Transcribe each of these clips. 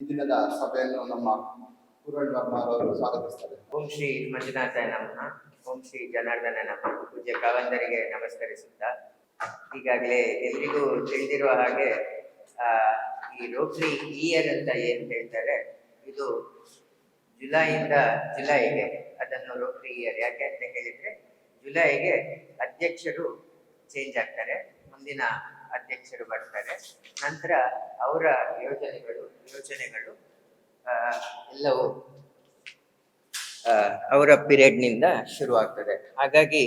ಈ ದಿನದ ಸಭೆಯನ್ನು ನಮ್ಮ ಸ್ವಾಗತಿಸ್ತಾರೆ ಓಂ ಶ್ರೀ ಮಂಜುನಾಥ ನಮಃ. ಓಂ ಶ್ರೀ ಜನಾರ್ದನ ನಮಃ. ಪೂಜ್ಯ ಕಾವಂದರಿಗೆ ನಮಸ್ಕರಿಸುತ್ತಾ. ಈಗಾಗಲೇ ಎಲ್ರಿಗೂ ತಿಳಿದಿರುವ ಹಾಗೆ ಈ ರೋಟ್ರಿ ಇಯರ್ ಅಂತ ಏನ್ ಹೇಳ್ತಾರೆ? ಇದು ಜುಲೈಯಿಂದ ಜುಲೈಗೆ ಅದನ್ನು ರೋಟ್ರಿ ಇಯರ್. ಯಾಕೆ ಅಂತ ಹೇಳಿದ್ರೆ, ಜುಲೈಗೆ ಅಧ್ಯಕ್ಷರು ಚೇಂಜ್ ಆಗ್ತಾರೆ. ಮುಂದಿನ ಅಧ್ಯಕ್ಷರು ಬರ್ತಾರೆ. ನಂತರ ಅವರ ಯೋಜನೆಗಳು ಯೋಜನೆಗಳು ಎಲ್ಲವೂ ಅವರ ಪೀರಿಯಡ್ನಿಂದ ಶುರುವಾಗ್ತದೆ. ಹಾಗಾಗಿ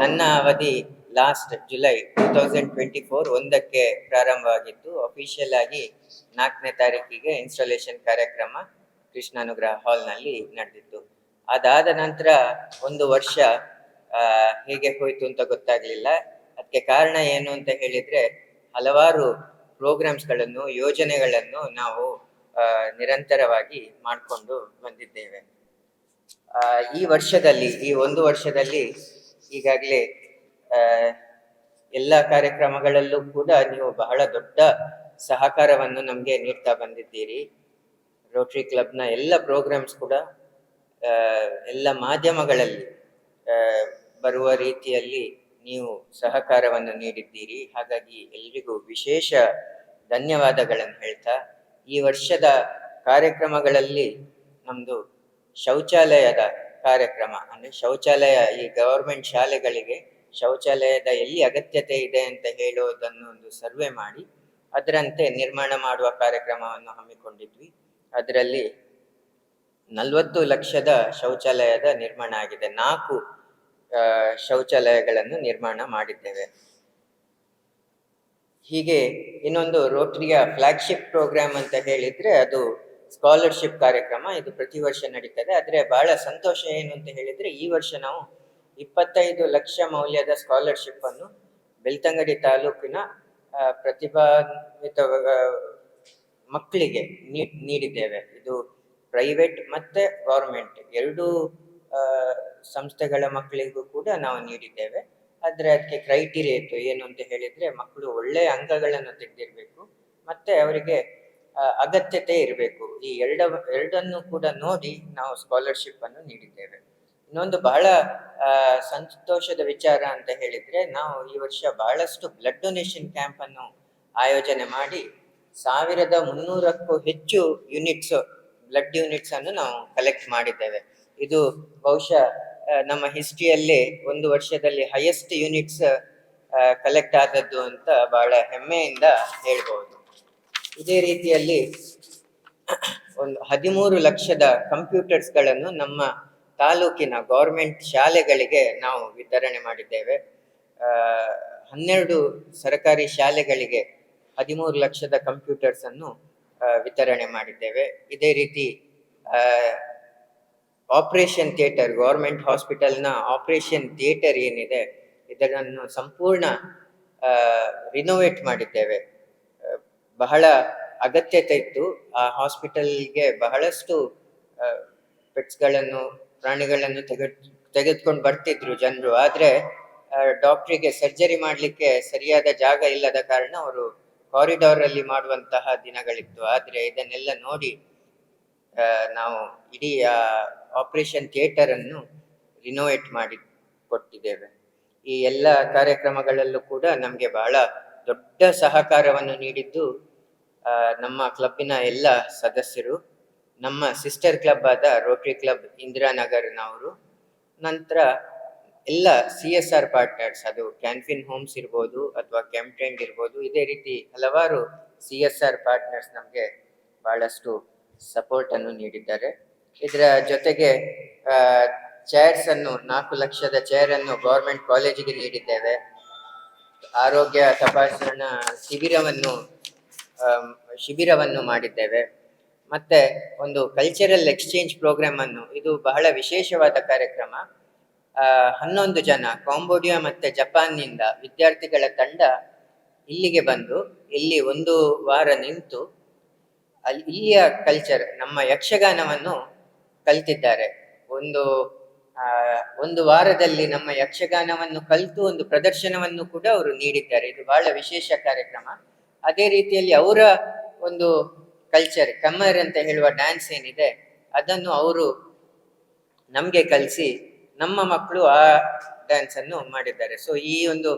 ನನ್ನ ಅವಧಿ last July two thousand twenty four ಒಂದಕ್ಕೆ ಪ್ರಾರಂಭವಾಗಿತ್ತು ಅಫಿಷಿಯಲ್ ಆಗಿ ನಾಲ್ಕನೇ ತಾರೀಕಿಗೆ ಇನ್ಸ್ಟಾಲೇಷನ್ ಕಾರ್ಯಕ್ರಮ ಕೃಷ್ಣಾನುಗ್ರಹ ಹಾಲ್ನಲ್ಲಿ ನಡೆದಿತ್ತು. ಅದಾದ ನಂತರ ಒಂದು ವರ್ಷ ಹೇಗೆ ಹೋಯ್ತು ಅಂತ ಗೊತ್ತಾಗ್ಲಿಲ್ಲ. ಅದಕ್ಕೆ ಕಾರಣ ಏನು ಅಂತ ಹೇಳಿದ್ರೆ ಹಲವಾರು ಪ್ರೋಗ್ರಾಮ್ಸ್ಗಳನ್ನು ಯೋಜನೆಗಳನ್ನು ನಾವು ನಿರಂತರವಾಗಿ ಮಾಡಿಕೊಂಡು ಬಂದಿದ್ದೇವೆ. ಈ ವರ್ಷದಲ್ಲಿ, ಈ ಒಂದು ವರ್ಷದಲ್ಲಿ ಈಗಾಗಲೇ ಎಲ್ಲ ಕಾರ್ಯಕ್ರಮಗಳಲ್ಲೂ ಕೂಡ ನೀವು ಬಹಳ ದೊಡ್ಡ ಸಹಕಾರವನ್ನು ನಮಗೆ ನೀಡ್ತಾ ಬಂದಿದ್ದೀರಿ. ರೋಟರಿ ಕ್ಲಬ್ನ ಎಲ್ಲ ಪ್ರೋಗ್ರಾಮ್ಸ್ ಕೂಡ ಎಲ್ಲ ಮಾಧ್ಯಮಗಳಲ್ಲಿ ಬರುವ ರೀತಿಯಲ್ಲಿ ನೀವು ಸಹಕಾರವನ್ನು ನೀಡಿದ್ದೀರಿ. ಹಾಗಾಗಿ ಎಲ್ರಿಗೂ ವಿಶೇಷ ಧನ್ಯವಾದಗಳನ್ನು ಹೇಳ್ತಾ, ಈ ವರ್ಷದ ಕಾರ್ಯಕ್ರಮಗಳಲ್ಲಿ ನಮ್ಮದು ಶೌಚಾಲಯದ ಕಾರ್ಯಕ್ರಮ, ಅಂದರೆ ಶೌಚಾಲಯ ಈ ಗವರ್ಮೆಂಟ್ ಶಾಲೆಗಳಿಗೆ ಶೌಚಾಲಯದ ಎಲ್ಲಿ ಅಗತ್ಯತೆ ಇದೆ ಅಂತ ಹೇಳುವುದನ್ನು ಒಂದು ಸರ್ವೆ ಮಾಡಿ, ಅದರಂತೆ ನಿರ್ಮಾಣ ಮಾಡುವ ಕಾರ್ಯಕ್ರಮವನ್ನು ಹಮ್ಮಿಕೊಂಡಿದ್ವಿ. ಅದರಲ್ಲಿ ನಲವತ್ತು ಲಕ್ಷದ ಶೌಚಾಲಯದ ನಿರ್ಮಾಣ ಆಗಿದೆ. ನಾಲ್ಕು ಶೌಚಾಲಯಗಳನ್ನು ನಿರ್ಮಾಣ ಮಾಡಿದ್ದೇವೆ. ಹೀಗೆ ಇನ್ನೊಂದು ರೋಟರಿಯ ಫ್ಲಾಗ್ಶಿಪ್ ಪ್ರೋಗ್ರಾಮ್ ಅಂತ ಹೇಳಿದ್ರೆ ಅದು ಸ್ಕಾಲರ್ಶಿಪ್ ಕಾರ್ಯಕ್ರಮ. ಇದು ಪ್ರತಿ ವರ್ಷ ನಡೀತದೆ. ಆದರೆ ಬಹಳ ಸಂತೋಷ ಏನು ಅಂತ ಹೇಳಿದ್ರೆ ಈ ವರ್ಷ ನಾವು ಇಪ್ಪತ್ತೈದು ಲಕ್ಷ ಮೌಲ್ಯದ ಸ್ಕಾಲರ್ಶಿಪ್ ಅನ್ನು ಬೆಳ್ತಂಗಡಿ ತಾಲೂಕಿನ ಪ್ರತಿಭಾನ್ವಿತ ಮಕ್ಕಳಿಗೆ ನೀಡಿದ್ದೇವೆ. ಇದು ಪ್ರೈವೇಟ್ ಮತ್ತೆ ಗೌರ್ಮೆಂಟ್ ಎರಡೂ ಸಂಸ್ಥೆಗಳ ಮಕ್ಕಳಿಗೂ ಕೂಡ ನಾವು ನೀಡಿದ್ದೇವೆ. ಆದರೆ ಅದಕ್ಕೆ ಕ್ರೈಟೀರಿಯಾ ಇತ್ತು. ಏನು ಅಂತ ಹೇಳಿದ್ರೆ ಮಕ್ಕಳು ಒಳ್ಳೆಯ ಅಂಕಗಳನ್ನು ತೆಗೆದಿರಬೇಕು. ಮತ್ತೆ ಅವರಿಗೆ ಅಗತ್ಯತೆ ಇರಬೇಕು. ಈ ಎರಡ, ಎರಡನ್ನು ಕೂಡ ನೋಡಿ ನಾವು ಸ್ಕಾಲರ್ಶಿಪ್ ಅನ್ನು ನೀಡಿದ್ದೇವೆ. ಇನ್ನೊಂದು ಬಹಳ ಸಂತೋಷದ ವಿಚಾರ ಅಂತ ಹೇಳಿದ್ರೆ ನಾವು ಈ ವರ್ಷ ಬಹಳಷ್ಟು ಬ್ಲಡ್ ಡೊನೇಷನ್ ಕ್ಯಾಂಪ್ ಅನ್ನು ಆಯೋಜನೆ ಮಾಡಿ ಸಾವಿರದ ಮುನ್ನೂರಕ್ಕೂ ಹೆಚ್ಚು ಯೂನಿಟ್ಸ್ ಬ್ಲಡ್ ಯೂನಿಟ್ಸ್ ಅನ್ನು ನಾವು ಕಲೆಕ್ಟ್ ಮಾಡಿದ್ದೇವೆ. ಇದು ಬಹುಶಃ ನಮ್ಮ ಹಿಸ್ಟ್ರಿಯಲ್ಲೇ ಒಂದು ವರ್ಷದಲ್ಲಿ ಹೈಯೆಸ್ಟ್ ಯೂನಿಟ್ಸ್ ಕಲೆಕ್ಟ್ ಆದದ್ದು ಅಂತ ಬಹಳ ಹೆಮ್ಮೆಯಿಂದ ಹೇಳ್ಬೋದು. ಇದೇ ರೀತಿಯಲ್ಲಿ ಒಂದು ಹದಿಮೂರು ಲಕ್ಷದ ಕಂಪ್ಯೂಟರ್ಸ್ಗಳನ್ನು ನಮ್ಮ ತಾಲೂಕಿನ ಗೌರ್ಮೆಂಟ್ ಶಾಲೆಗಳಿಗೆ ನಾವು ವಿತರಣೆ ಮಾಡಿದ್ದೇವೆ. ಹನ್ನೆರಡು ಸರ್ಕಾರಿ ಶಾಲೆಗಳಿಗೆ ಹದಿಮೂರು ಲಕ್ಷದ ಕಂಪ್ಯೂಟರ್ಸ್ ಅನ್ನು ವಿತರಣೆ ಮಾಡಿದ್ದೇವೆ. ಇದೇ ರೀತಿ ಆಪರೇಷನ್ ಥಿಯೇಟರ್ ಗೌರ್ಮೆಂಟ್ ಹಾಸ್ಪಿಟಲ್ನ ಆಪರೇಷನ್ ಥಿಯೇಟರ್ ಏನಿದೆ, ಇದನ್ನು ಸಂಪೂರ್ಣ ರಿನೋವೇಟ್ ಮಾಡಿದ್ದೇವೆ. ಬಹಳ ಅಗತ್ಯತೆ ಇತ್ತು. ಆ ಹಾಸ್ಪಿಟಲ್ಗೆ ಬಹಳಷ್ಟು ಪೆಟ್ಸ್ಗಳನ್ನು ಪ್ರಾಣಿಗಳನ್ನು ತೆಗೆದು ತೆಗೆದುಕೊಂಡು ಬರ್ತಿದ್ರು ಜನರು. ಆದರೆ ಡಾಕ್ಟ್ರಿಗೆ ಸರ್ಜರಿ ಮಾಡಲಿಕ್ಕೆ ಸರಿಯಾದ ಜಾಗ ಇಲ್ಲದ ಕಾರಣ ಅವರು ಕಾರಿಡಾರ್ ಅಲ್ಲಿ ಮಾಡುವಂತಹ ದಿನಗಳಿತ್ತು. ಆದರೆ, ಇದನ್ನೆಲ್ಲ ನೋಡಿ ನಾವು ಇಡೀ ಆಪರೇಷನ್ ಥಿಯೇಟರ್ ಅನ್ನು ರಿನೋವೇಟ್ ಮಾಡಿ ಕೊಟ್ಟಿದ್ದೇವೆ ಈ ಎಲ್ಲ ಕಾರ್ಯಕ್ರಮಗಳಲ್ಲೂ ಕೂಡ ನಮಗೆ ಬಹಳ ದೊಡ್ಡ ಸಹಕಾರವನ್ನು ನೀಡಿದ್ದು ನಮ್ಮ ಕ್ಲಬ್ಬಿನ ಎಲ್ಲ ಸದಸ್ಯರು, ನಮ್ಮ ಸಿಸ್ಟರ್ ಕ್ಲಬ್ ಆದ ರೋಟರಿ ಕ್ಲಬ್ ಇಂದಿರಾನಗರ್ನವರು ನಂತರ ಎಲ್ಲ ಸಿ ಎಸ್ ಆರ್ ಪಾರ್ಟ್ನರ್ಸ್ ಅದು ಕ್ಯಾನ್ಫಿನ್ ಹೋಮ್ಸ್ ಇರ್ಬೋದು ಅಥವಾ ಕೆಂಪ್ಟೆಂಡ್ ಇರ್ಬೋದು, ಇದೇ ರೀತಿ ಹಲವಾರು ಸಿ ಎಸ್ ಆರ್ ಪಾರ್ಟ್ನರ್ಸ್ ನಮಗೆ ಬಹಳಷ್ಟು ಸಪೋರ್ಟ್ ಅನ್ನು ನೀಡಿದ್ದಾರೆ. ಇದರ ಜೊತೆಗೆ ಚೇರ್ಸ್ ಅನ್ನು, ನಾಲ್ಕು ಲಕ್ಷದ ಚೇರ್ ಅನ್ನು ಗೌರ್ಮೆಂಟ್ ಕಾಲೇಜಿಗೆ ನೀಡಿದ್ದೇವೆ. ಆರೋಗ್ಯ ತಪಾಸಣಾ ಶಿಬಿರವನ್ನು ಶಿಬಿರವನ್ನು ಮಾಡಿದ್ದೇವೆ. ಮತ್ತೆ ಒಂದು ಕಲ್ಚರಲ್ ಎಕ್ಸ್ಚೇಂಜ್ ಪ್ರೋಗ್ರಾಮ್ ಅನ್ನು, ಇದು ಬಹಳ ವಿಶೇಷವಾದ ಕಾರ್ಯಕ್ರಮ. ಹನ್ನೊಂದು ಜನ ಕಾಂಬೋಡಿಯಾ ಮತ್ತೆ ಜಪಾನ್ನಿಂದ ವಿದ್ಯಾರ್ಥಿಗಳ ತಂಡ ಇಲ್ಲಿಗೆ ಬಂದು, ಇಲ್ಲಿ ಒಂದು ವಾರ ನಿಂತು, ಅಲ್ಲಿ, ಇಲ್ಲಿಯ ಕಲ್ಚರ್ ನಮ್ಮ ಯಕ್ಷಗಾನವನ್ನು ಕಲ್ತಿದ್ದಾರೆ. ಒಂದು ಒಂದು ವಾರದಲ್ಲಿ ನಮ್ಮ ಯಕ್ಷಗಾನವನ್ನು ಕಲಿತು ಒಂದು ಪ್ರದರ್ಶನವನ್ನು ಕೂಡ ಅವರು ನೀಡಿದ್ದಾರೆ. ಇದು ಬಹಳ ವಿಶೇಷ ಕಾರ್ಯಕ್ರಮ. ಅದೇ ರೀತಿಯಲ್ಲಿ ಅವರ ಒಂದು ಕಲ್ಚರ್ ಕಮ್ಮರ್ ಅಂತ ಹೇಳುವ ಡ್ಯಾನ್ಸ್ ಏನಿದೆ, ಅದನ್ನು ಅವರು ನಮಗೆ ಕಲಿಸಿ ನಮ್ಮ ಮಕ್ಕಳು ಆ ಡ್ಯಾನ್ಸ್ ಅನ್ನು ಮಾಡಿದ್ದಾರೆ. ಸೊ ಈ ಒಂದು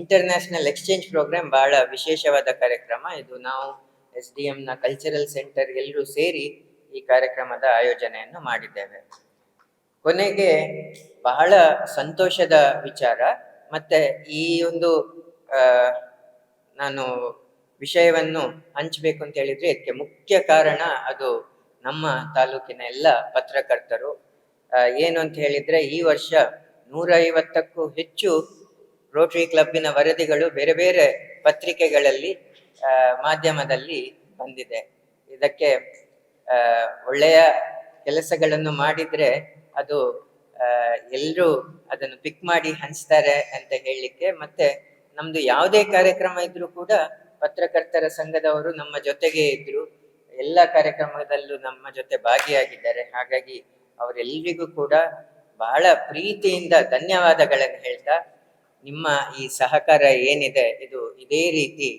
ಇಂಟರ್ನ್ಯಾಷನಲ್ ಎಕ್ಸ್ಚೇಂಜ್ ಪ್ರೋಗ್ರಾಮ್ ಬಹಳ ವಿಶೇಷವಾದ ಕಾರ್ಯಕ್ರಮ. ಇದು ನಾವು ಎಸ್ ಡಿ ನ ಕಲ್ಚರಲ್ ಸೆಂಟರ್ ಎಲ್ಲರೂ ಸೇರಿ ಈ ಕಾರ್ಯಕ್ರಮದ ಆಯೋಜನೆಯನ್ನು ಮಾಡಿದ್ದೇವೆ. ಕೊನೆಗೆ ಬಹಳ ಸಂತೋಷದ ವಿಚಾರ, ಮತ್ತೆ ಈ ಒಂದು ನಾನು ವಿಷಯವನ್ನು ಹಂಚಬೇಕು ಅಂತ ಹೇಳಿದ್ರೆ ಇದಕ್ಕೆ ಮುಖ್ಯ ಕಾರಣ ಅದು ನಮ್ಮ ತಾಲೂಕಿನ ಎಲ್ಲ ಪತ್ರಕರ್ತರು. ಏನು ಅಂತ ಹೇಳಿದ್ರೆ ಈ ವರ್ಷ ನೂರ ಐವತ್ತಕ್ಕೂ ಹೆಚ್ಚು ರೋಟರಿ ಕ್ಲಬ್ಬಿನ ವರದಿಗಳು ಬೇರೆ ಬೇರೆ ಪತ್ರಿಕೆಗಳಲ್ಲಿ ಮಾಧ್ಯಮದಲ್ಲಿ ಬಂದಿದೆ. ಇದಕ್ಕೆ ಒಳ್ಳೆಯ ಕೆಲಸಗಳನ್ನು ಮಾಡಿದ್ರೆ ಅದು ಎಲ್ಲರೂ ಅದನ್ನು ಪಿಕ್ ಮಾಡಿ ಹಂಚ್ತಾರೆ ಅಂತ ಹೇಳಲಿಕ್ಕೆ ಮತ್ತೆ ನಮ್ದು ಯಾವುದೇ ಕಾರ್ಯಕ್ರಮ ಇದ್ರೂ ಕೂಡ ಪತ್ರಕರ್ತರ ಸಂಘದವರು ನಮ್ಮ ಜೊತೆಗೆ ಇದ್ರು. ಎಲ್ಲ ಕಾರ್ಯಕ್ರಮದಲ್ಲೂ ನಮ್ಮ ಜೊತೆ ಭಾಗಿಯಾಗಿದ್ದಾರೆ. ಹಾಗಾಗಿ ಅವರೆಲ್ಲರಿಗೂ ಕೂಡ ಬಹಳ ಪ್ರೀತಿಯಿಂದ ಧನ್ಯವಾದಗಳನ್ನು ಹೇಳ್ತಾ, ನಿಮ್ಮ ಈ ಸಹಕಾರ ಏನಿದೆ ಇದು ಇದೇ ರೀತಿ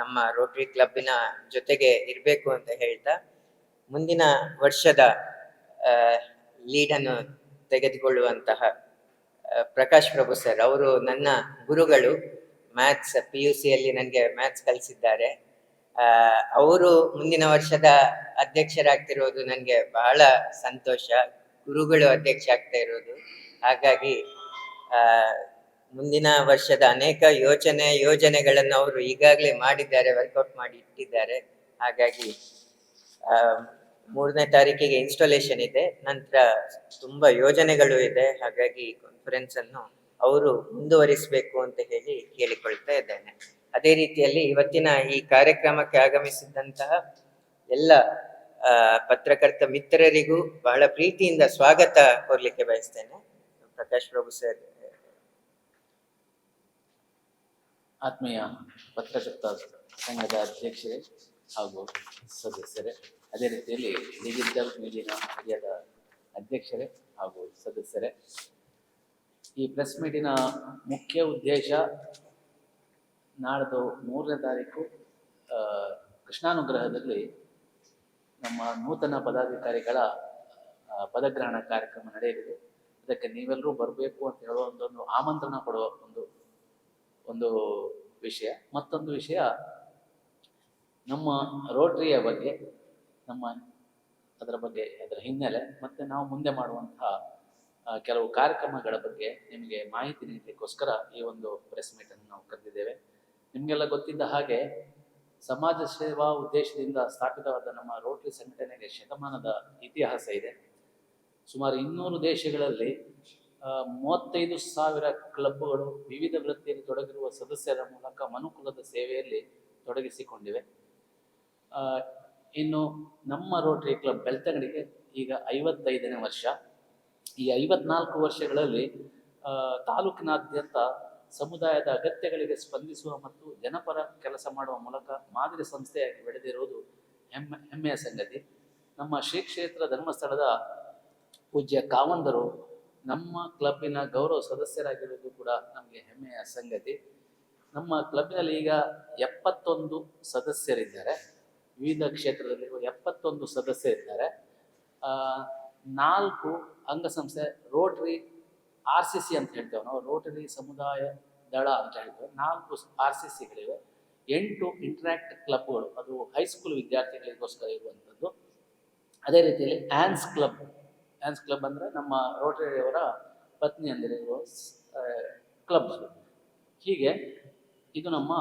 ನಮ್ಮ ರೋಟರಿ ಕ್ಲಬ್ಬಿನ ಜೊತೆಗೆ ಇರಬೇಕು ಅಂತ ಹೇಳ್ತಾ ಮುಂದಿನ ವರ್ಷದ ಲೀಡನ್ನು ತೆಗೆದುಕೊಳ್ಳುವಂತಹ ಪ್ರಕಾಶ್ ಪ್ರಭು ಸರ್ ಅವರು ನನ್ನ ಗುರುಗಳು. ಮ್ಯಾಥ್ಸ್ ಪಿ ಯು ಸಿಯಲ್ಲಿ ನನಗೆ ಮ್ಯಾಥ್ಸ್ ಕಲಿಸಿದ್ದಾರೆ. ಅವರು ಮುಂದಿನ ವರ್ಷದ ಅಧ್ಯಕ್ಷರಾಗ್ತಿರೋದು ನನಗೆ ಬಹಳ ಸಂತೋಷ. ಗುರುಗಳು ಅಧ್ಯಕ್ಷ ಆಗ್ತಾ ಇರೋದು. ಹಾಗಾಗಿ ಮುಂದಿನ ವರ್ಷದ ಅನೇಕ ಯೋಚನೆ, ಯೋಜನೆಗಳನ್ನು ಅವರು ಈಗಾಗಲೇ ಮಾಡಿದ್ದಾರೆ ವರ್ಕೌಟ್ ಮಾಡಿ ಇಟ್ಟಿದ್ದಾರೆ. ಹಾಗಾಗಿ ಮೂರನೇ ತಾರೀಕಿಗೆ ಇನ್ಸ್ಟಾಲೇಷನ್ ಇದೆ. ನಂತರ ತುಂಬಾ ಯೋಜನೆಗಳು ಇದೆ. ಹಾಗಾಗಿ ಕಾನ್ಫರೆನ್ಸ್ ಅನ್ನು ಅವರು ಮುಂದುವರಿಸಬೇಕು ಅಂತ ಹೇಳಿ ಕೇಳಿಕೊಳ್ತಾ ಇದ್ದೇನೆ. ಅದೇ ರೀತಿಯಲ್ಲಿ ಇವತ್ತಿನ ಈ ಕಾರ್ಯಕ್ರಮಕ್ಕೆ ಆಗಮಿಸಿದ್ದಂತಹ ಎಲ್ಲ ಪತ್ರಕರ್ತ ಮಿತ್ರರಿಗೂ ಬಹಳ ಪ್ರೀತಿಯಿಂದ ಸ್ವಾಗತ ಕೋರ್ಲಿಕ್ಕೆ ಬಯಸ್ತೇನೆ. ಪ್ರಕಾಶ್ ಪ್ರಭು ಸರ್, ಆತ್ಮೀಯ ಪತ್ರಕರ್ತ ಸಂಘದ ಅಧ್ಯಕ್ಷರೇ ಹಾಗೂ ಸದಸ್ಯರೇ ಅದೇ ರೀತಿಯಲ್ಲಿ ಡಿಜಿಟಲ್ ಮೀಡಿಯಾ ಮೀಡಿಯಾದ ಅಧ್ಯಕ್ಷರೇ ಹಾಗೂ ಸದಸ್ಯರೇ, ಈ ಪ್ರೆಸ್ ಮೀಟಿನ ಮುಖ್ಯ ಉದ್ದೇಶ ನಾಡ್ದು ಮೂರನೇ ತಾರೀಕು ಕೃಷ್ಣಾನುಗ್ರಹದಲ್ಲಿ ನಮ್ಮ ನೂತನ ಪದಾಧಿಕಾರಿಗಳ ಪದಗ್ರಹಣ ಕಾರ್ಯಕ್ರಮ ನಡೆಯಲಿದೆ. ಅದಕ್ಕೆ ನೀವೆಲ್ಲರೂ ಬರಬೇಕು ಅಂತ ಹೇಳುವ ಒಂದೊಂದು ಆಮಂತ್ರಣ ಕೊಡುವ ಒಂದು ಒಂದು ವಿಷಯ. ಮತ್ತೊಂದು ವಿಷಯ, ನಮ್ಮ ರೋಟರಿಯ ಬಗ್ಗೆ ನಮ್ಮ ಅದರ ಬಗ್ಗೆ, ಅದರ ಹಿನ್ನೆಲೆ, ಮತ್ತೆ ನಾವು ಮುಂದೆ ಮಾಡುವಂತಹ ಕೆಲವು ಕಾರ್ಯಕ್ರಮಗಳ ಬಗ್ಗೆ ನಿಮಗೆ ಮಾಹಿತಿ ನೀಡಲಿಕ್ಕೋಸ್ಕರ ಈ ಒಂದು ಪ್ರೆಸ್ ಅನ್ನು ನಾವು ಕರೆದಿದ್ದೇವೆ. ನಿಮಗೆಲ್ಲ ಗೊತ್ತಿದ್ದ ಹಾಗೆ ಸಮಾಜ ಸೇವಾ ಉದ್ದೇಶದಿಂದ ಸ್ಥಾಪಿತವಾದ ನಮ್ಮ ರೋಟರಿ ಸಂಘಟನೆಗೆ ಶತಮಾನದ ಇತಿಹಾಸ ಇದೆ. ಸುಮಾರು ಇನ್ನೂರು ದೇಶಗಳಲ್ಲಿ ಮೂವತ್ತೈದು ಸಾವಿರ ಕ್ಲಬ್ಗಳು ವಿವಿಧ ವೃತ್ತಿಯಲ್ಲಿ ತೊಡಗಿರುವ ಸದಸ್ಯರ ಮೂಲಕ ಮನುಕುಲದ ಸೇವೆಯಲ್ಲಿ ತೊಡಗಿಸಿಕೊಂಡಿವೆ. ಇನ್ನು ನಮ್ಮ ರೋಟರಿ ಕ್ಲಬ್ ಬೆಳ್ತಂಗಡಿಗೆ ಈಗ ಐವತ್ತೈದನೇ ವರ್ಷ. ಈ ಐವತ್ನಾಲ್ಕು ವರ್ಷಗಳಲ್ಲಿ ತಾಲೂಕಿನಾದ್ಯಂತ ಸಮುದಾಯದ ಅಗತ್ಯಗಳಿಗೆ ಸ್ಪಂದಿಸುವ ಮತ್ತು ಜನಪರ ಕೆಲಸ ಮಾಡುವ ಮೂಲಕ ಮಾದರಿ ಸಂಸ್ಥೆಯಾಗಿ ಬೆಳೆದಿರುವುದು ಹೆಮ್ಮೆ ಹೆಮ್ಮೆಯ ಸಂಗತಿ. ನಮ್ಮ ಶ್ರೀ ಕ್ಷೇತ್ರ ಧರ್ಮಸ್ಥಳದ ಪೂಜ್ಯ ಕಾವಂದರು ನಮ್ಮ ಕ್ಲಬ್ಬಿನ ಗೌರವ ಸದಸ್ಯರಾಗಿರುವುದು ಕೂಡ ನಮಗೆ ಹೆಮ್ಮೆಯ ಸಂಗತಿ. ನಮ್ಮ ಕ್ಲಬ್ನಲ್ಲಿ ಈಗ ಎಪ್ಪತ್ತೊಂದು ಸದಸ್ಯರಿದ್ದಾರೆ. ವಿವಿಧ ಕ್ಷೇತ್ರದಲ್ಲಿರುವ ಎಪ್ಪತ್ತೊಂದು ಸದಸ್ಯರಿದ್ದಾರೆ ನಾಲ್ಕು ಅಂಗಸಂಸ್ಥೆ, ರೋಟರಿ, ಆರ್ ಸಿ ಸಿ ಅಂತ ಹೇಳ್ತೇವೆ ನಾವು. ರೋಟರಿ ಸಮುದಾಯ ದಳ ಅಂತ ಹೇಳ್ತೇವೆ. ನಾಲ್ಕು ಆರ್ ಸಿ ಸಿಗಳಿವೆ. ಎಂಟು ಇಂಟ್ರಾಕ್ಟ್ ಕ್ಲಬ್ಗಳು, ಅದು ಹೈಸ್ಕೂಲ್ ವಿದ್ಯಾರ್ಥಿಗಳಿಗೋಸ್ಕರ ಇರುವಂಥದ್ದು. ಅದೇ ರೀತಿಯಲ್ಲಿ ಆ್ಯನ್ಸ್ ಕ್ಲಬ್ ಆ್ಯನ್ಸ್ ಕ್ಲಬ್ ಅಂದರೆ ನಮ್ಮ ರೋಟರಿಯವರ ಪತ್ನಿ ಅಂದಿರುವ ಕ್ಲಬ್ ಹೀಗೆ ಇದು ನಮ್ಮ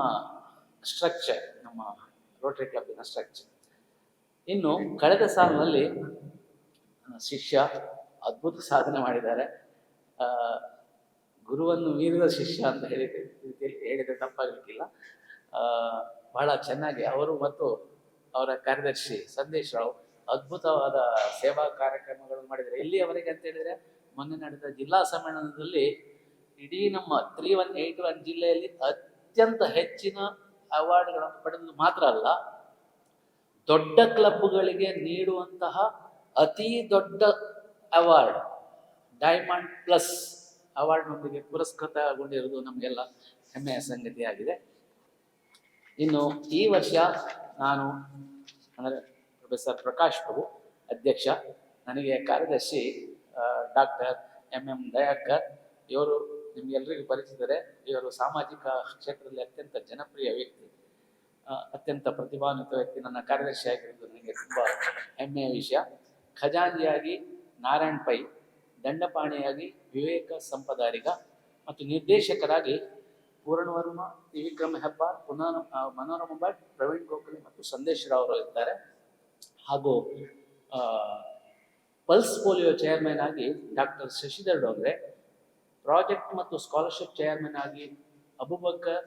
ಸ್ಟ್ರಕ್ಚರ್, ನಮ್ಮ ರೋಟರಿ ಕ್ಲಬ್ಬಿನ ಸ್ಟ್ರಕ್ಚರ್ ಇನ್ನು ಕಳೆದ ಸಾಲಿನಲ್ಲಿ ಶಿಷ್ಯ ಅದ್ಭುತ ಸಾಧನೆ ಮಾಡಿದ್ದಾರೆ. ಗುರುವನ್ನು ಮೀರಿದ ಶಿಷ್ಯ ಅಂತ ಹೇಳಿ ರೀತಿಯಲ್ಲಿ ಹೇಳಿದ್ರೆ ತಪ್ಪಾಗಲಿಕ್ಕಿಲ್ಲ. ಬಹಳ ಚೆನ್ನಾಗಿ ಅವರು ಮತ್ತು ಅವರ ಕಾರ್ಯದರ್ಶಿ ಸಂದೇಶ್ ರಾವ್ ಅದ್ಭುತವಾದ ಸೇವಾ ಕಾರ್ಯಕ್ರಮಗಳನ್ನು ಮಾಡಿದ್ದಾರೆ. ಎಲ್ಲಿಯವರೆಗೆ ಅಂತ ಹೇಳಿದ್ರೆ ಮೊನ್ನೆ ನಡೆದ ಜಿಲ್ಲಾ ಸಮ್ಮೇಳನದಲ್ಲಿ ಇಡೀ ನಮ್ಮ ತ್ರೀ ಒನ್ ಏಯ್ಟ್ ಒನ್ ಜಿಲ್ಲೆಯಲ್ಲಿ ಅತ್ಯಂತ ಹೆಚ್ಚಿನ ಅವಾರ್ಡ್ಗಳನ್ನು ಪಡೆದು ಮಾತ್ರ ಅಲ್ಲ, ದೊಡ್ಡ ಕ್ಲಬ್ಗಳಿಗೆ ನೀಡುವಂತಹ ಅತಿ ದೊಡ್ಡ ಅವಾರ್ಡ್, ಡೈಮಂಡ್ ಪ್ಲಸ್ ಅವಾರ್ಡ್ನೊಂದಿಗೆ ಪುರಸ್ಕೃತಗೊಂಡಿರುವುದು ನಮಗೆಲ್ಲ ಹೆಮ್ಮೆಯ ಸಂಗತಿಯಾಗಿದೆ. ಇನ್ನು ಈ ವರ್ಷ ನಾನು ಅಂದರೆ ಪ್ರೊಫೆಸರ್ ಪ್ರಕಾಶ್ ಪ್ರಭು, ಅಧ್ಯಕ್ಷ, ನನಗೆ ಕಾರ್ಯದರ್ಶಿ ಡಾಕ್ಟರ್ ಎಂ ಎಂ ದಯಾಕರ್ ಇವರು ನಿಮಗೆಲ್ಲರಿಗೂ ಪರಿಚಿತರೆ, ಇವರು ಸಾಮಾಜಿಕ ಕ್ಷೇತ್ರದಲ್ಲಿ ಅತ್ಯಂತ ಜನಪ್ರಿಯ ವ್ಯಕ್ತಿ. ಅತ್ಯಂತ ಪ್ರತಿಭಾನ್ವಿತ ವ್ಯಕ್ತಿ, ನನ್ನ ಕಾರ್ಯದರ್ಶಿ ಆಗಿರೋದು ನನಗೆ ತುಂಬ ಹೆಮ್ಮೆಯ ವಿಷಯ. ಖಜಾಂಜಿಯಾಗಿ ನಾರಾಯಣ್ ಪೈ, ದಂಡಪಾಣಿಯಾಗಿ ವಿವೇಕ ಸಂಪದಾರಿಗ ಮತ್ತು ನಿರ್ದೇಶಕರಾಗಿ ಪೂರ್ಣವರ್ಮ, ತ್ರಿವಿಕ್ರಮ ಹೆಬ್ಬಾರ್ ಪುನರ್ ಮನೋರಮ ಭಟ್ ಪ್ರವೀಣ್ ಗೋಖಲೆ ಮತ್ತು ಸಂದೇಶ್ ರಾವ್ ಅವರು ಇದ್ದಾರೆ. ಹಾಗೂ ಪಲ್ಸ್ ಪೋಲಿಯೋ ಚೇರ್ಮನ್ ಆಗಿ ಡಾಕ್ಟರ್ ಶಶಿಧರ್ ಡೋಂಗ್ರೆ ಪ್ರಾಜೆಕ್ಟ್ ಮತ್ತು ಸ್ಕಾಲರ್ಶಿಪ್ ಚೇರ್ಮನ್ ಆಗಿ ಅಬುಬಕ್ಕರ್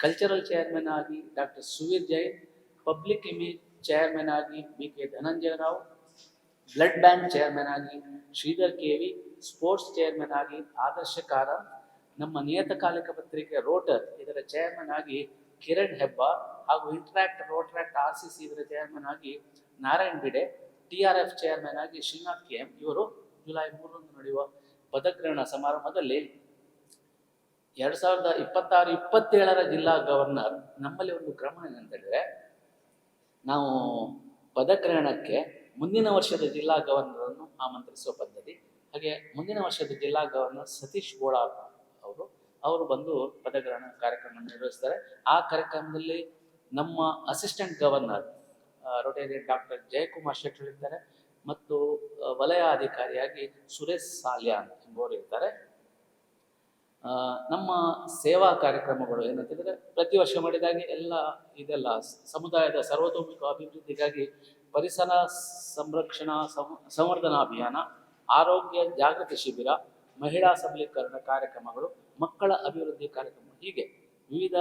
ಕಲ್ಚರಲ್ ಚೇರ್ಮನ್ ಆಗಿ doctor Suveer Jain, public image chairman ಆಗಿ B K Dhananjaya Rao, blood bank chairman ಆಗಿ ಶ್ರೀಧರ್ ಕೆವಿ ಸ್ಪೋರ್ಟ್ಸ್ ಚೇರ್ಮನ್ ಆಗಿ ಆದರ್ಶಕಾರ ನಮ್ಮ ನಿಯತಕಾಲಿಕ ಪತ್ರಿಕೆ ರೋಟರ್ ಇದರ ಚೇರ್ಮನ್ ಆಗಿ ಕಿರಣ್ ಹೆಬ್ಬಾರ್ ಹಾಗೂ Interact Rotaract R C C ಇದರ ಚೇರ್ಮನ್ ಆಗಿ Narayan Bide, T R F chairman ಆಗಿ ಶ್ರೀನಾಥ್ ಕೆ ಎಂ ಇವರು ಜುಲೈ ಮೂರರಂದು ನಡೆಯುವ ಪದಗ್ರಹಣ ಸಮಾರಂಭದಲ್ಲಿ ಎರಡ್ ಸಾವಿರದ ಇಪ್ಪತ್ತಾರು, ಇಪ್ಪತ್ತೇಳರ ಜಿಲ್ಲಾ ಗವರ್ನರ್ ನಮ್ಮಲ್ಲಿ ಒಂದು ಕ್ರಮ ಏನಂತ ಹೇಳಿದ್ರೆ ನಾವು ಪದಗ್ರಹಣಕ್ಕೆ ಮುಂದಿನ ವರ್ಷದ ಜಿಲ್ಲಾ ಗವರ್ನರ್ ಅನ್ನು ಆಮಂತ್ರಿಸುವ ಪದ್ಧತಿ. ಹಾಗೆ ಮುಂದಿನ ವರ್ಷದ ಜಿಲ್ಲಾ ಗವರ್ನರ್ ಸತೀಶ್ ಗೋಳಾರ್ ಅವರು ಅವರು ಬಂದು ಪದಗ್ರಹಣ ಕಾರ್ಯಕ್ರಮ ನಿರ್ವಹಿಸ್ತಾರೆ. ಆ ಕಾರ್ಯಕ್ರಮದಲ್ಲಿ ನಮ್ಮ assistant governor Rotarian doctor Jayakumar Shettar ಇರ್ತಾರೆ ಮತ್ತು ವಲಯ ಅಧಿಕಾರಿಯಾಗಿ ಸುರೇಶ್ ಸಾಲ್ಯ ಎಂಬುವರು ಇರ್ತಾರೆ. ನಮ್ಮ ಸೇವಾ ಕಾರ್ಯಕ್ರಮಗಳು ಏನಂತಂದ್ರೆ ಪ್ರತಿ ವರ್ಷ ಮಾಡಿದಾಗೆ ಎಲ್ಲ ಇದೆಲ್ಲ ಸಮುದಾಯದ ಸರ್ವತೋಮುಖ ಅಭಿವೃದ್ಧಿಗಾಗಿ ಪರಿಸರ ಸಂರಕ್ಷಣಾ ಸಂವರ್ಧನಾ ಅಭಿಯಾನ, ಆರೋಗ್ಯ ಜಾಗೃತಿ ಶಿಬಿರ, ಮಹಿಳಾ ಸಬಲೀಕರಣ ಕಾರ್ಯಕ್ರಮಗಳು, ಮಕ್ಕಳ ಅಭಿವೃದ್ಧಿ ಕಾರ್ಯಕ್ರಮ ಹೀಗೆ ವಿವಿಧ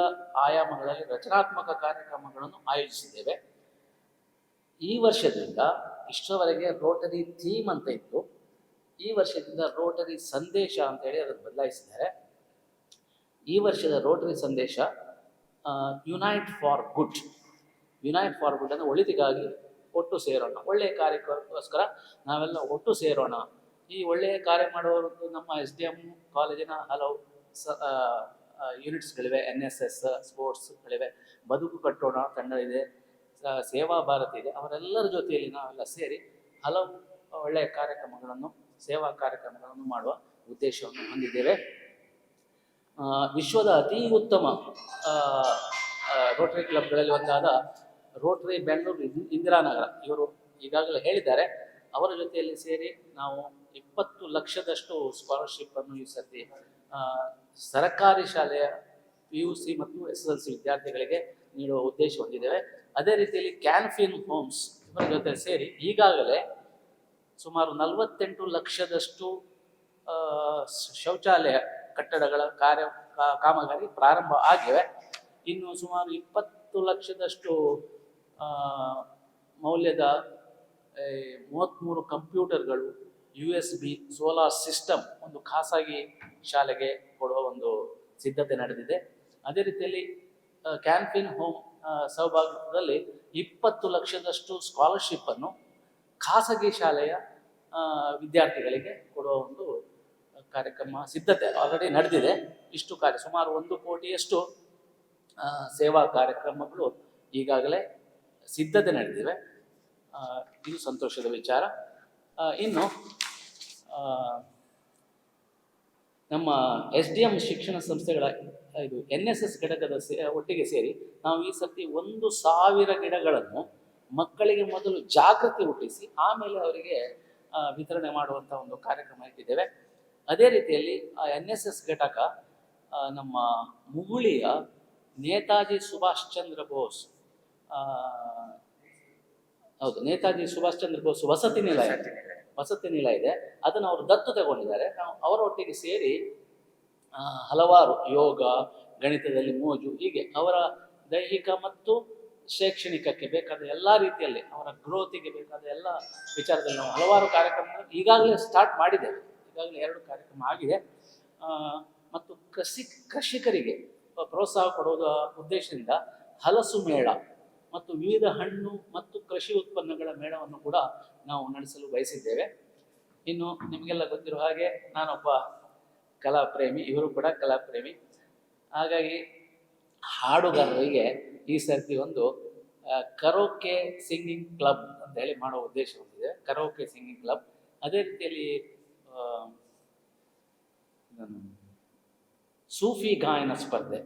ಆಯಾಮಗಳಲ್ಲಿ ರಚನಾತ್ಮಕ ಕಾರ್ಯಕ್ರಮಗಳನ್ನು ಆಯೋಜಿಸಿದ್ದೇವೆ. ಈ ವರ್ಷದಿಂದ ಇಷ್ಟರವರೆಗೆ ರೋಟರಿ ಥೀಮ್ ಅಂತ ಇತ್ತು. ಈ ವರ್ಷದಿಂದ ರೋಟರಿ ಸಂದೇಶ ಅಂತ ಹೇಳಿ ಅದನ್ನು ಬದಲಾಯಿಸಿದ್ದಾರೆ. ಈ ವರ್ಷದ ರೋಟರಿ ಸಂದೇಶ unite for good unite for good ಅಂದರೆ ಒಳಿತಿಗಾಗಿ ಒಟ್ಟು ಸೇರೋಣ. ಒಳ್ಳೆಯ ಕಾರ್ಯಕ್ಕೋಸ್ಕರ ನಾವೆಲ್ಲ ಒಟ್ಟು ಸೇರೋಣ. ಈ ಒಳ್ಳೆಯ ಕಾರ್ಯ ಮಾಡುವವರದ್ದು ನಮ್ಮ ಎಸ್ ಡಿ ಎಂ ಕಾಲೇಜಿನ ಹಲವು ಸ ಯೂನಿಟ್ಸ್ಗಳಿವೆ ಎನ್ ಎಸ್ ಎಸ್ ಸ್ಪೋರ್ಟ್ಸ್ಗಳಿವೆ ಬದುಕು ಕಟ್ಟೋಣ, ತಂಡ ಇದೆ. ಸೇವಾ ಭಾರತಿ ಇದೆ. ಅವರೆಲ್ಲರ ಜೊತೆಯಲ್ಲಿ ನಾವೆಲ್ಲ ಸೇರಿ ಹಲವು ಒಳ್ಳೆಯ ಕಾರ್ಯಕ್ರಮಗಳನ್ನು, ಸೇವಾ ಕಾರ್ಯಕ್ರಮಗಳನ್ನು ಮಾಡುವ ಉದ್ದೇಶವನ್ನು ಹೊಂದಿದ್ದೇವೆ. ವಿಶ್ವದ ಅತಿ ಉತ್ತಮ ರೋಟರಿ ಕ್ಲಬ್ಗಳಲ್ಲಿ ಒಂದಾದ ರೋಟರಿ ಬೆಂಗಳೂರು ಇಂದ್- ಇಂದಿರಾನಗರ ಇವರು ಈಗಾಗಲೇ ಹೇಳಿದ್ದಾರೆ, ಅವರ ಜೊತೆಯಲ್ಲಿ ಸೇರಿ ನಾವು ಇಪ್ಪತ್ತು ಲಕ್ಷದಷ್ಟು ಸ್ಕಾಲರ್ಶಿಪ್ ಅನ್ನು ಈ ಸರ್ತಿ ಸರಕಾರಿ ಶಾಲೆಯ ಪಿ ಯು ಸಿ ಮತ್ತು ಎಸ್ ಎಸ್ ಎಲ್ ಸಿ ವಿದ್ಯಾರ್ಥಿಗಳಿಗೆ ನೀಡುವ ಉದ್ದೇಶ ಹೊಂದಿದ್ದೇವೆ. ಅದೇ ರೀತಿಯಲ್ಲಿ ಕ್ಯಾನ್ಫಿನ್ ಹೋಮ್ಸ್ ಇವರ ಜೊತೆ ಸೇರಿ ಈಗಾಗಲೇ ಸುಮಾರು ನಲವತ್ತೆಂಟು ಲಕ್ಷದಷ್ಟು ಶೌಚಾಲಯ ಕಟ್ಟಡಗಳ ಕಾರ್ಯ ಕಾಮಗಾರಿ ಪ್ರಾರಂಭ ಆಗಿವೆ. ಇನ್ನು ಸುಮಾರು ಇಪ್ಪತ್ತು ಲಕ್ಷದಷ್ಟು ಮೌಲ್ಯದ ಮೂವತ್ತ್ಮೂರು ಕಂಪ್ಯೂಟರ್ಗಳು, U S B solar system ಒಂದು ಖಾಸಗಿ ಶಾಲೆಗೆ ಕೊಡುವ ಒಂದು ಸಿದ್ಧತೆ ನಡೆದಿದೆ. ಅದೇ ರೀತಿಯಲ್ಲಿ ಕ್ಯಾನ್ಫಿನ್ ಹೋಮ್ ಸಹಭಾಗಿತ್ವದಲ್ಲಿ ಇಪ್ಪತ್ತು ಲಕ್ಷದಷ್ಟು ಸ್ಕಾಲರ್ಶಿಪ್ ಅನ್ನು ಖಾಸಗಿ ಶಾಲೆಯ ವಿದ್ಯಾರ್ಥಿಗಳಿಗೆ ಕೊಡುವ ಒಂದು ಕಾರ್ಯಕ್ರಮ ಸಿದ್ಧತೆ ಆಲ್ರೆಡಿ ನಡೆದಿದೆ. ಇಷ್ಟು ಕಾರ್ಯ, ಸುಮಾರು ಒಂದು ಕೋಟಿಯಷ್ಟು ಸೇವಾ ಕಾರ್ಯಕ್ರಮಗಳು ಈಗಾಗಲೇ ಸಿದ್ಧತೆ ನಡೆದಿವೆ. ಇದು ಸಂತೋಷದ ವಿಚಾರ. ಇನ್ನು ನಮ್ಮ ಎಸ್ ಡಿ ಎಂ ಶಿಕ್ಷಣ ಸಂಸ್ಥೆಗಳ ಇದು ಎನ್ ಎಸ್ ಎಸ್ ಘಟಕದ ಸೇ ಒಟ್ಟಿಗೆ ಸೇರಿ ನಾವು ಈ ಸರ್ತಿ ಒಂದು ಸಾವಿರ ಗಿಡಗಳನ್ನು ಮಕ್ಕಳಿಗೆ ಮೊದಲು ಜಾಗೃತಿ ಹುಟ್ಟಿಸಿ ಆಮೇಲೆ ಅವರಿಗೆ ವಿತರಣೆ ಮಾಡುವಂಥ ಒಂದು ಕಾರ್ಯಕ್ರಮ ಇಟ್ಟಿದ್ದೇವೆ. ಅದೇ ರೀತಿಯಲ್ಲಿ ಆ ಎನ್ ಎಸ್ ಎಸ್ ಘಟಕ ನಮ್ಮ ಮುಗುಳಿಯ ನೇತಾಜಿ ಸುಭಾಷ್ ಚಂದ್ರ ಬೋಸ್ ಹೌದು ನೇತಾಜಿ ಸುಭಾಷ್ ಚಂದ್ರ ಬೋಸ್ ವಸತಿ ನಿಲಯ. ವಸತಿ ನಿಲಯ ಇದೆ. ಅದನ್ನು ಅವರು ದತ್ತು ತಗೊಂಡಿದ್ದಾರೆ. ನಾವು ಅವರೊಟ್ಟಿಗೆ ಸೇರಿ ಹಲವಾರು ಯೋಗ, ಗಣಿತದಲ್ಲಿ ಮೋಜು, ಹೀಗೆ ಅವರ ದೈಹಿಕ ಮತ್ತು ಶೈಕ್ಷಣಿಕಕ್ಕೆ ಬೇಕಾದ ಎಲ್ಲ ರೀತಿಯಲ್ಲಿ, ಅವರ ಗ್ರೋತಿಗೆ ಬೇಕಾದ ಎಲ್ಲ ವಿಚಾರದಲ್ಲಿ ನಾವು ಹಲವಾರು ಕಾರ್ಯಕ್ರಮ ಈಗಾಗಲೇ ಸ್ಟಾರ್ಟ್ ಮಾಡಿದ್ದೇವೆ. ಈಗಾಗಲೇ ಎರಡು ಕಾರ್ಯಕ್ರಮ ಆಗಿದೆ. ಮತ್ತು ಕೃಷಿ, ಕೃಷಿಕರಿಗೆ ಪ್ರೋತ್ಸಾಹ ಕೊಡುವ ಉದ್ದೇಶದಿಂದ ಹಲಸು ಮೇಳ ಮತ್ತು ವಿವಿಧ ಹಣ್ಣು ಮತ್ತು ಕೃಷಿ ಉತ್ಪನ್ನಗಳ ಮೇಳವನ್ನು ಕೂಡ ನಾವು ನಡೆಸಲು ಬಯಸಿದ್ದೇವೆ. ಇನ್ನು ನಿಮಗೆಲ್ಲ ಗೊತ್ತಿರುವ ಹಾಗೆ ನಾನೊಬ್ಬ ಕಲಾ ಪ್ರೇಮಿ ಇವರು ಕೂಡ ಕಲಾ ಪ್ರೇಮಿ ಹಾಗಾಗಿ ಹಾಡುಗಾರರಿಗೆ ಈ ಸರ್ತಿ ಒಂದು ಕರೋಕೆ ಸಿಂಗಿಂಗ್ ಕ್ಲಬ್ ಅಂತ ಹೇಳಿ ಮಾಡೋ ಉದ್ದೇಶ ಹೊಂದಿದೆ. ಕರೋಕೆ ಸಿಂಗಿಂಗ್ ಕ್ಲಬ್ ಅದೇ ರೀತಿಯಲ್ಲಿ ಸೂಫಿ ಗಾಯನ ಸ್ಪರ್ಧೆ,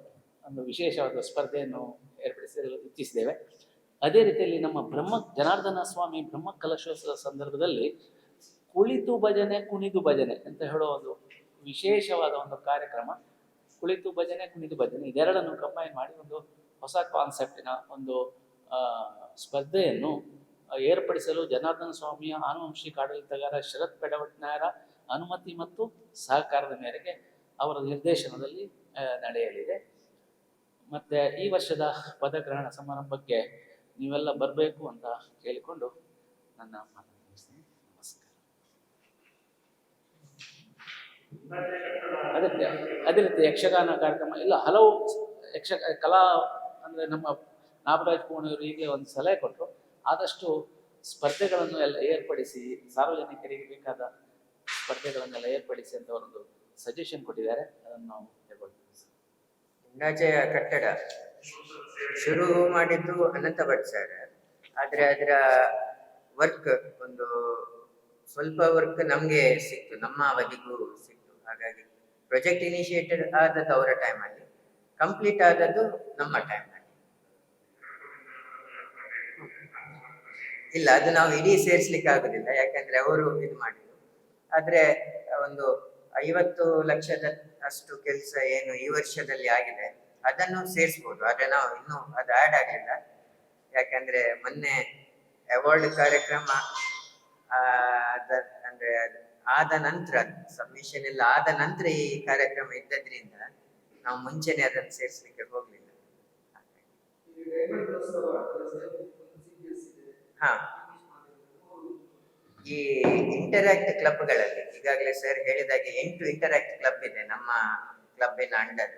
ಒಂದು ವಿಶೇಷವಾದ ಸ್ಪರ್ಧೆಯನ್ನು ಏರ್ಪಡಿಸಲು ಇಚ್ಛಿಸಿದ್ದೇವೆ. ಅದೇ ರೀತಿಯಲ್ಲಿ ನಮ್ಮ ಬ್ರಹ್ಮ, ಜನಾರ್ದನ ಸ್ವಾಮಿ ಬ್ರಹ್ಮ ಕಲಶೋತ್ಸವ ಸಂದರ್ಭದಲ್ಲಿ ಕುಳಿತು ಭಜನೆ, ಕುಣಿದು ಭಜನೆ ಅಂತ ಹೇಳೋ ಒಂದು ವಿಶೇಷವಾದ ಒಂದು ಕಾರ್ಯಕ್ರಮ, ಕುಳಿತು ಭಜನೆ, ಕುಣಿದು ಭಜನೆ, ಇದೆರಡನ್ನು ಕಂಬೈನ್ ಮಾಡಿ ಒಂದು ಹೊಸ ಕಾನ್ಸೆಪ್ಟಿನ ಒಂದು ಸ್ಪರ್ಧೆಯನ್ನು ಏರ್ಪಡಿಸಲು ಜನಾರ್ದನ ಸ್ವಾಮಿಯ ಆನುವಂಶಿಕ ಆಡಳಿತಗಾರ ಶರತ್ ಪೆಡವಟ್ನಾಯರ ಅನುಮತಿ ಮತ್ತು ಸಹಕಾರದ ಮೇರೆಗೆ ಅವರ ನಿರ್ದೇಶನದಲ್ಲಿ ನಡೆಯಲಿದೆ. ಮತ್ತು ಈ ವರ್ಷದ ಪದಗ್ರಹಣ ಸಮಾರಂಭಕ್ಕೆ ನೀವೆಲ್ಲ ಬರಬೇಕು ಅಂತ ಕೇಳಿಕೊಂಡು ನನ್ನ ಮಾತನ್ನು ಅದೇ ರೀತಿ ಅದೇ ರೀತಿ ಯಕ್ಷಗಾನ ಕಾರ್ಯಕ್ರಮ. ಇಲ್ಲ, ಹಲವು ಯಕ್ಷ, ಕಲಾ ಅಂದರೆ ನಮ್ಮ ನಾಗರಾಜ್ ಪೂರ್ಣಿಯವರು ಈಗಲೇ ಒಂದು ಸಲಹೆ ಕೊಟ್ಟರು ಆದಷ್ಟು ಸ್ಪರ್ಧೆಗಳನ್ನು ಎಲ್ಲ ಏರ್ಪಡಿಸಿ, ಸಾರ್ವಜನಿಕರಿಗೆ ಬೇಕಾದ ಸ್ಪರ್ಧೆಗಳನ್ನೆಲ್ಲ ಏರ್ಪಡಿಸಿ ಅಂತ ಅವರೊಂದು ಸಜೆಷನ್ ಕೊಟ್ಟಿದ್ದಾರೆ. ಅದನ್ನು ನಾವು ತಗೊಳ್ತೀವಿ ಕಟ್ಟಡ ಶುರು ಮಾಡಿದ್ದು ಅನಂತ ಭಟ್ ಸರ್ ಆದರೆ ಅದರ ವರ್ಕ್ ಒಂದು ಸ್ವಲ್ಪ ವರ್ಕ್ ನಮಗೆ ಸಿಕ್ತು, ನಮ್ಮ ಅವಧಿಗೂ ಸಿಕ್ತು. ಹಾಗಾಗಿ ಪ್ರಾಜೆಕ್ಟ್ ಇನಿಷಿಯೇಟೆಡ್ ಆದದ್ದು ಅವರ ಟೈಮಲ್ಲಿ ಕಂಪ್ಲೀಟ್ ಆದದ್ದು ನಮ್ಮ ಟೈಮಲ್ಲಿ ಇಲ್ಲ, ಅದು ನಾವು ಇಡೀ ಸೇರಿಸ್ಲಿಕ್ಕೆ ಆಗುದಿಲ್ಲ, ಯಾಕಂದ್ರೆ ಅವರು ಇದು ಮಾಡಿದ್ರು. ಆದ್ರೆ ಒಂದು ಐವತ್ತು ಲಕ್ಷದ ಅಷ್ಟು ಕೆಲಸ ಏನು ಈ ವರ್ಷದಲ್ಲಿ ಆಗಿದೆ, ಅದನ್ನು ಸೇರಿಸ್ಬೋದು. ಆದ್ರೆ ನಾವು ಇನ್ನೂ ಅದು ಆಡ್ ಆಗಲಿಲ್ಲ. ಯಾಕಂದ್ರೆ ಮೊನ್ನೆ ಅವಾರ್ಡ್ ಕಾರ್ಯಕ್ರಮ ಅಂದ್ರೆ ಅದು ಆದ ನಂತರ ಸಬ್ಮಿಷನ್ ಎಲ್ಲ ಆದ ನಂತರ ಈ ಕಾರ್ಯಕ್ರಮ ಇದ್ದದ್ರಿಂದ ನಾವು ಮುಂಚೆನೆ ಅದನ್ನು ಸೇರಿಸ್ಲಿಕ್ಕೆ ಹೋಗ್ಲಿಲ್ಲ. ಹಾ. ಈ ಇಂಟರಾಕ್ಟ್ ಕ್ಲಬ್ಗಳಲ್ಲಿ ಈಗಾಗಲೇ ಸರ್ ಹೇಳಿದಾಗೆ ಎಂಟು ಇಂಟರಾಕ್ಟ್ ಕ್ಲಬ್ ಇದೆ, ನಮ್ಮ ಕ್ಲಬ್ ಕ್ಲಬ್ಬಿನ ಅಂಡರ್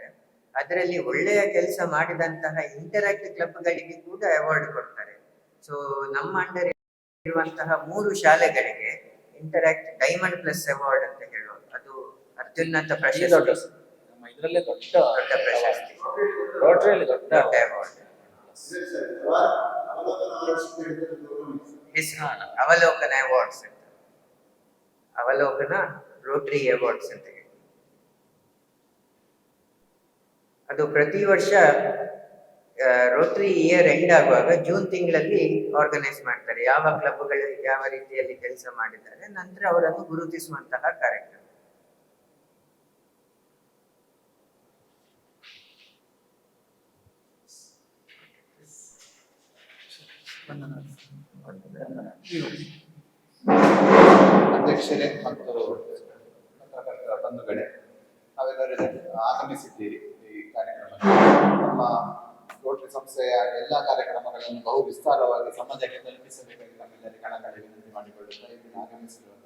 ಅದರಲ್ಲಿ ಒಳ್ಳೆಯ ಕೆಲಸ ಮಾಡಿದಂತಹ ಇಂಟರಾಕ್ಟ್ ಕ್ಲಬ್ಗಳಿಗೆ ಕೂಡ ಅವಾರ್ಡ್ ಕೊಡ್ತಾರೆ. ಸೊ ನಮ್ಮ ಅಂಡರ್ ಇರುವಂತಹ ಮೂರು ಶಾಲೆಗಳಿಗೆ ಇಂಟರಾಕ್ಟ್ ಡೈಮಂಡ್ ಪ್ಲಸ್ ಅವಾರ್ಡ್ ಅಂತ ಹೇಳೋದು. ಅದು ಅರ್ಜುನ್ ಅಂತ ದೊಡ್ಡ ಪ್ರಶಸ್ತಿ ನಮ್ಮ ಇದರಲ್ಲೇ ದೊಡ್ಡ ದೊಡ್ಡ ಪ್ರಶಸ್ತಿ. ರೋಟ್ರಿಯಲ್ಲಿ ದೊಡ್ಡ ಅವಾರ್ಡ್ ಹೆಸರು ಅವಲೋಕನ ಅವಾರ್ಡ್ಸ್ ಅಂತ. ಅವಲೋಕನ ರೋಟರಿ ಅವಾರ್ಡ್ಸ್ ಅಂತ ಹೇಳಿ. ಅದು ಪ್ರತಿ ವರ್ಷ ರೋಟರಿ ಇಯರ್ ಎಂಡ್ ಆಗುವಾಗ ಜೂನ್ ತಿಂಗಳಲ್ಲಿ ಆರ್ಗನೈಸ್ ಮಾಡ್ತಾರೆ. ಯಾವ ಕ್ಲಬ್ಗಳು ಯಾವ ರೀತಿಯಲ್ಲಿ ಕೆಲಸ ಮಾಡಿದ್ದಾರೆ, ನಂತರ ಅವರನ್ನು ಗುರುತಿಸುವಂತಹ ಕಾರ್ಯಕ್ರಮ. ಅಧ್ಯಕ್ಷರೇ ಮತ್ತು ಪತ್ರಕರ್ತರ ಬಂಧುಗಳೇ, ನಾವೆಲ್ಲರೂ ಆಗಮಿಸಿದ್ದೀರಿ ಈ ಕಾರ್ಯಕ್ರಮಕ್ಕೆ ನಮ್ಮ ರೋಟರಿ ಸಂಸ್ಥೆಯ ಎಲ್ಲ ಕಾರ್ಯಕ್ರಮಗಳನ್ನು ಬಹು ವಿಸ್ತಾರವಾಗಿ ಸಮಾಜಕ್ಕೆ ತಲುಪಿಸಬೇಕಾಗಿ ತಮ್ಮೆಲ್ಲರಿಗೆ ಕಳಕಳಿ ವಿನಂತಿ ಮಾಡಿಕೊಳ್ಳುತ್ತಾ ಇಲ್ಲಿ ಆಗಮಿಸಿರುವಂತಹ